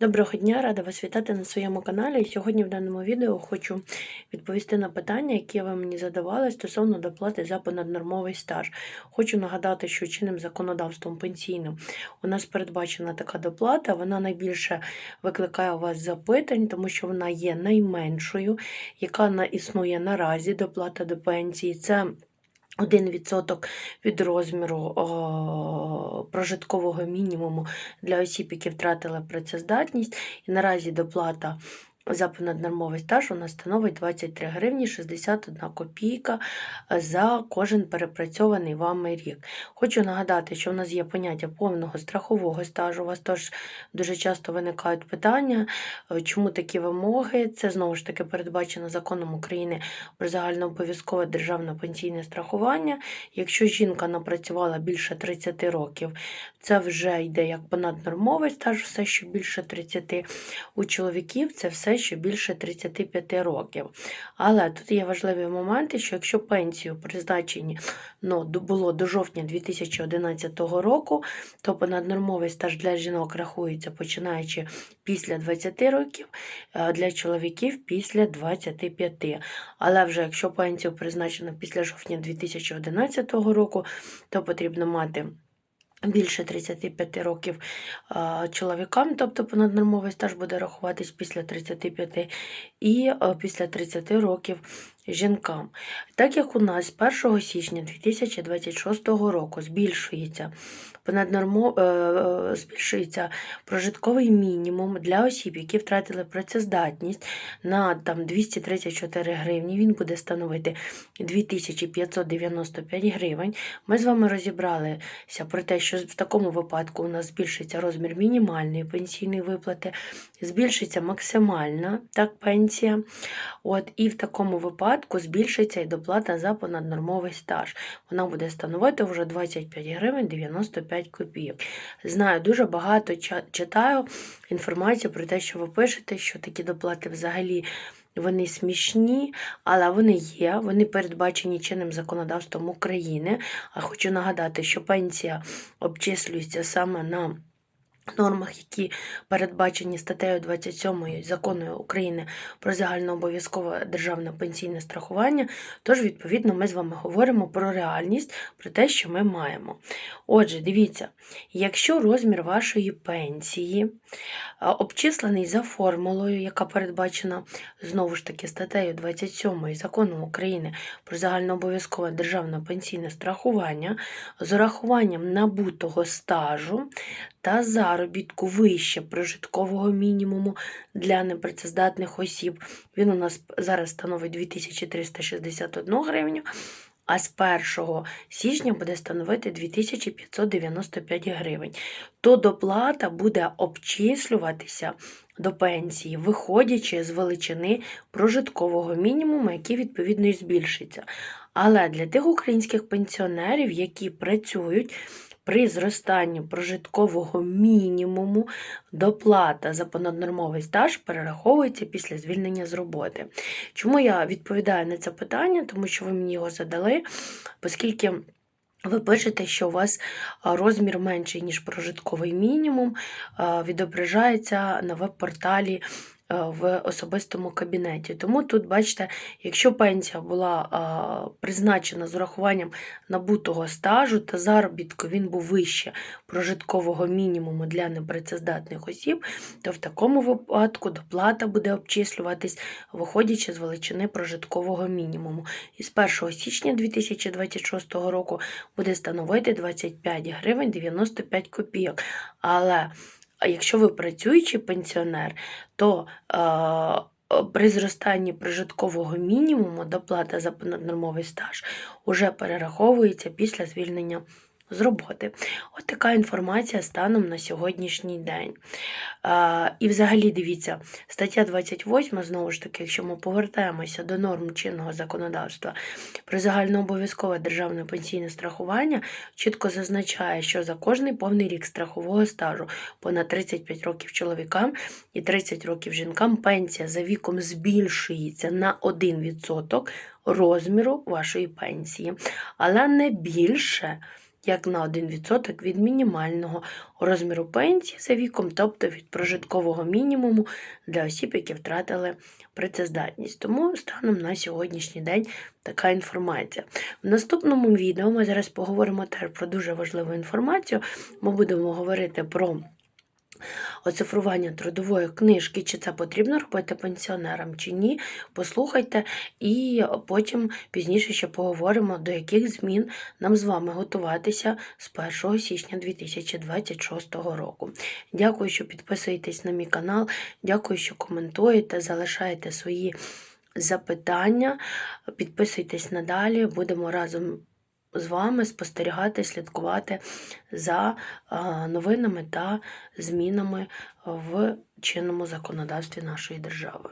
Доброго дня, рада вас вітати на своєму каналі. Сьогодні в даному відео хочу відповісти на питання, які ви мені задавали стосовно доплати за понаднормовий стаж. Хочу нагадати, що чинним законодавством пенсійним у нас передбачена така доплата. Вона найбільше викликає у вас запитань, тому що вона є найменшою, яка існує наразі доплата до пенсії. Це 1% від розміру о, прожиткового мінімуму для осіб, які втратили працездатність. І наразі доплата за понаднормовий стаж у нас становить 23 гривні 61 копійка за кожен перепрацьований вами рік. Хочу нагадати, що в нас є поняття повного страхового стажу. У вас теж дуже часто виникають питання, е, чому такі вимоги. Це знову ж таки передбачено законом України про загальнообов'язкове державне пенсійне страхування. Якщо жінка напрацювала більше 30 років, це вже йде як понаднормовий стаж, все, що більше 30. У чоловіків це все, що більше 35 років. Але тут є важливі моменти, що якщо пенсію призначені ну, було до жовтня 2011 року, то понаднормовий стаж для жінок рахується починаючи після 20 років, для чоловіків після 25. Але вже якщо пенсію призначено після жовтня 2011 року, то потрібно мати більше 35 років чоловікам, тобто понаднормовий стаж буде рахуватись після 35 і після 30 років жінкам. Так як у нас з 1 січня 2026 року збільшується понаднормо, е, е, збільшується прожитковий мінімум для осіб, які втратили працездатність на там 234 гривні, він буде становити 2595 гривень. Ми з вами розібралися про те, що в такому випадку у нас збільшиться розмір мінімальної пенсійної виплати, збільшиться максимальна так, пенсія. От, і в такому випадку збільшиться і доплата за понаднормовий стаж. Вона буде становити вже 25 гривень 95 копійок. Знаю, дуже багато читаю інформацію про те, що ви пишете, що такі доплати взагалі. Вони смішні, але вони є, вони передбачені чинним законодавством України. А хочу нагадати, що пенсія обчислюється саме на нормах, які передбачені статтею 27 закону України про загальнообов'язкове державне пенсійне страхування. Тож, відповідно, ми з вами говоримо про реальність, про те, що ми маємо. Отже, дивіться, якщо розмір вашої пенсії обчислений за формулою, яка передбачена знову ж таки статтею 27 закону України про загальнообов'язкове державне пенсійне страхування з урахуванням набутого стажу та заробітку вище прожиткового мінімуму для непрацездатних осіб. Він у нас зараз становить 2361 гривню, а з 1 січня буде становити 2595 гривень. То доплата буде обчислюватися до пенсії, виходячи з величини прожиткового мінімуму, який відповідно і збільшиться. Але для тих українських пенсіонерів, які працюють, при зростанні прожиткового мінімуму доплата за понаднормовий стаж перераховується після звільнення з роботи. Чому я відповідаю на це питання? Тому що ви мені його задали, оскільки. Ви пишете, що у вас розмір менший, ніж прожитковий мінімум, відображається на веб-порталі в особистому кабінеті. Тому тут, бачите, якщо пенсія була призначена з урахуванням набутого стажу та заробітку, він був вище прожиткового мінімуму для непрацездатних осіб, то в такому випадку доплата буде обчислюватись, виходячи з величини прожиткового мінімуму. І з 1 січня 2026 року буде становити 25 гривень 95 копійок. Але якщо ви працюючий пенсіонер, то е, при зростанні прожиткового мінімуму доплата за понаднормовий стаж уже перераховується після звільнення з роботи. От така інформація станом на сьогоднішній день. А, і взагалі дивіться, стаття 28, знову ж таки, якщо ми повертаємося до норм чинного законодавства про загальнообов'язкове державне пенсійне страхування, чітко зазначає, що за кожний повний рік страхового стажу понад 35 років чоловікам і 30 років жінкам пенсія за віком збільшується на 1% розміру вашої пенсії, але не більше як на 1% від мінімального розміру пенсії за віком, тобто від прожиткового мінімуму для осіб, які втратили працездатність. Тому станом на сьогоднішній день така інформація. В наступному відео ми зараз поговоримо теж про дуже важливу інформацію. Ми будемо говорити про оцифрування трудової книжки, чи це потрібно робити пенсіонерам, чи ні. Послухайте, і потім пізніше ще поговоримо, до яких змін нам з вами готуватися з 1 січня 2026 року. Дякую, що підписуєтесь на мій канал. Дякую, що коментуєте, залишаєте свої запитання. Підписуйтесь надалі, будемо разом з вами спостерігати, слідкувати за новинами та змінами в чинному законодавстві нашої держави.